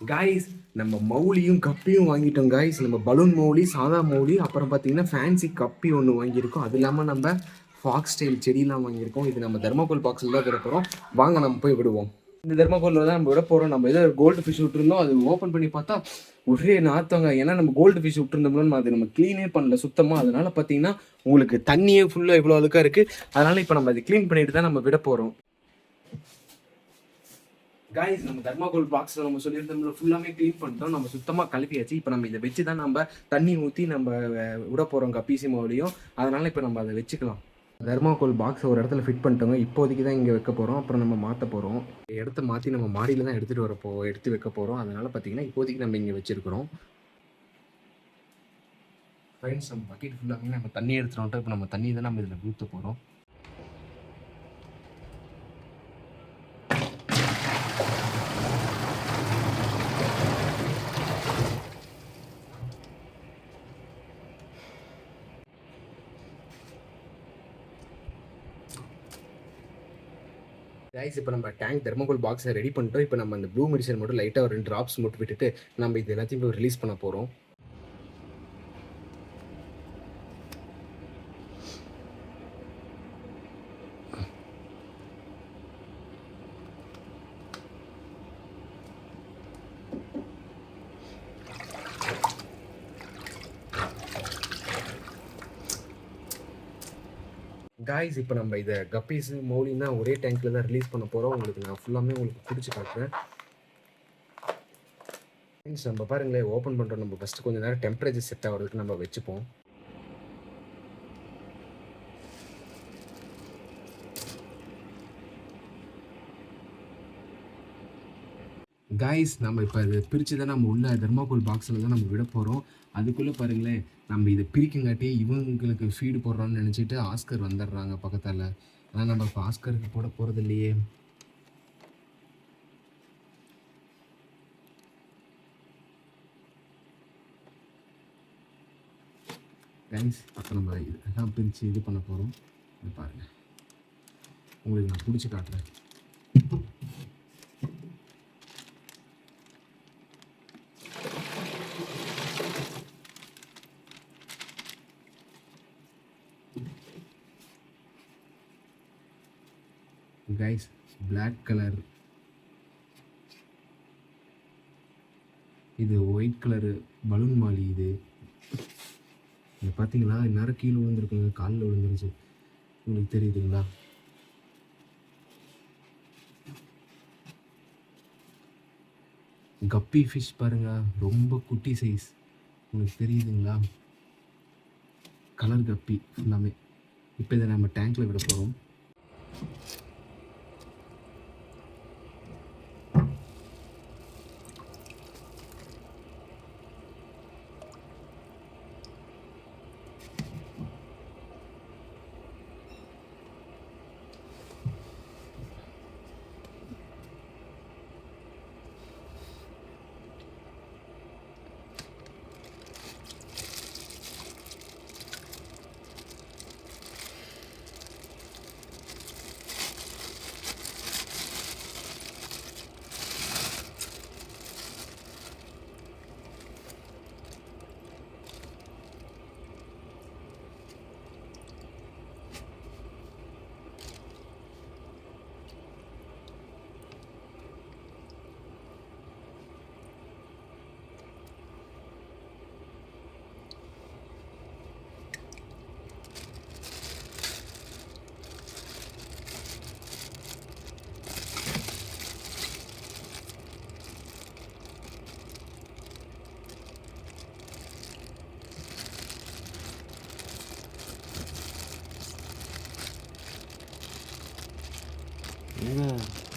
Guys நம்ம மௌலியும் கப்பியும் வாங்கிட்டோம் guys நம்ம பலூன் மௌலி சாதா மௌலி அப்புறம் பார்த்தீங்கன்னா ஃபேன்சி கப்பி ஒன்று வாங்கியிருக்கோம். அது இல்லாமல் நம்ம ஃபாக்ஸ் ஸ்டைல் செடியெலாம் வாங்கியிருக்கோம். இது நம்ம தர்மகோல் பாக்ஸில் தான் விட போகிறோம் வாங்க நம்ம போய் விடுவோம். இந்த தர்மாகோலில் தான் நம்ம விட போகிறோம் நம்ம ஏதோ கோல்டு ஃபிஷ் விட்டுருந்தோம். அது ஓப்பன் பண்ணி பார்த்தா ஒரே நாத்தவங்க ஏன்னா நம்ம கோல்டு ஃபிஷ் விட்டுருந்தோம்னா அது நம்ம க்ளீனே பண்ணல சுத்தமாக அதனால பார்த்தீங்கன்னா உங்களுக்கு தண்ணியே ஃபுல்லாக இவ்வளோ அழுக்காக இருக்குது அதனால் இப்போ நம்ம அதை க்ளீன் பண்ணிட்டு தான் நம்ம விட போகிறோம் காய்ஸ் நம்ம தர்மாகோல் பாக்ஸில் நம்ம சொல்லியிருந்தோம்ல ஃபுல்லாமே க்ளீன் பண்ணிட்டோம். நம்ம சுத்தமாக கழுவியாச்சு. இப்போ நம்ம இதை வச்சு தான் நம்ம தண்ணி ஊற்றி நம்ம விட போகிறோம் கப்பிசி மாவுலையும். அதனால் இப்போ நம்ம அதை வச்சுக்கலாம். தர்மாகோல் பாக்ஸை ஒரு இடத்துல ஃபிட் பண்ணிட்டோங்க. இப்போதைக்கு தான் இங்கே வைக்க போகிறோம் அப்புறம் நம்ம மாற்ற போகிறோம் இடத்த மாற்றி நம்ம மாடியில் தான் எடுத்துகிட்டு வரப்போ எடுத்து வைக்க போகிறோம் அதனால் பார்த்தீங்கன்னா இப்போதைக்கு நம்ம இங்கே வச்சுருக்கிறோம். ஃப்ரெண்ட்ஸ் நம்ம பக்கெட் ஃபுல்லாக நம்ம தண்ணி எடுத்துகிட்டு வந்துட்டோம். இப்போ நம்ம தண்ணி தான் நம்ம இதில் ஊற்ற போகிறோம் கைஸ் இப்போ நம்ம டேங்க் தெர்மோகோல் பாக்ஸை ரெடி பண்ணிட்டோம். இப்போ நம்ம அந்த ப்ளூ மெடிசன் மட்டும் லைட்டாக ஒரு ரெண்டு ட்ராப்ஸ் மட்டும் விட்டுட்டு நம்ம இது எல்லாத்தையும் ரிலீஸ் பண்ண போகிறோம் காய்ஸ் இப்போ நம்ம இதை கப்பீஸு மௌலின் தான் ஒரே டேங்க்கில் தான் ரிலீஸ் பண்ண போகிறோம் உங்களுக்கு நான் ஃபுல்லாமே உங்களுக்கு பிடிச்சி காட்டுறேன். Friends, நம்ம பாருங்களேன் ஓப்பன் பண்ணுறோம் நம்ம ஃபஸ்ட்டு கொஞ்சம் நேரம் டெம்பரேச்சர் செட் ஆகிறதுக்கு நம்ம வச்சுப்போம். கைஸ் நம்ம இப்போ இதை பிரித்து தான் நம்ம உள்ள தர்மாக்கோல் பாக்ஸில் தான் நம்ம விட போகிறோம் அதுக்குள்ளே பாருங்களேன் நம்ம இதை பிரிக்கங்காட்டி இவங்களுக்கு ஃபீடு போடுறோம்னு நினச்சிட்டு ஆஸ்கர் வந்துடுறாங்க பக்கத்தால். ஆனால் நம்ம இப்போ ஆஸ்கருக்கு போட போகிறது இல்லையே. கைஸ் அப்போ நம்ம இதெல்லாம் பிரித்து இது பண்ண போகிறோம் இது பாருங்கள் உங்களுக்கு நான் பிடிச்சி காட்டுறேன். கைஸ் பிளாக் கலர் இது ஒயிட் கலரு பலூன் மாலி இது. இது பார்த்தீங்களா? இந்நேரம் கீழே விழுந்துருக்குங்க காலில் விழுந்துருச்சு. உங்களுக்கு தெரியுதுங்களா? கப்பி ஃபிஷ் பாருங்க ரொம்ப குட்டி சைஸ் உங்களுக்கு தெரியுதுங்களா? கலர் கப்பி எல்லாமே இப்போ இதை நம்ம டேங்க்கில் விட போகிறோம் 嗯。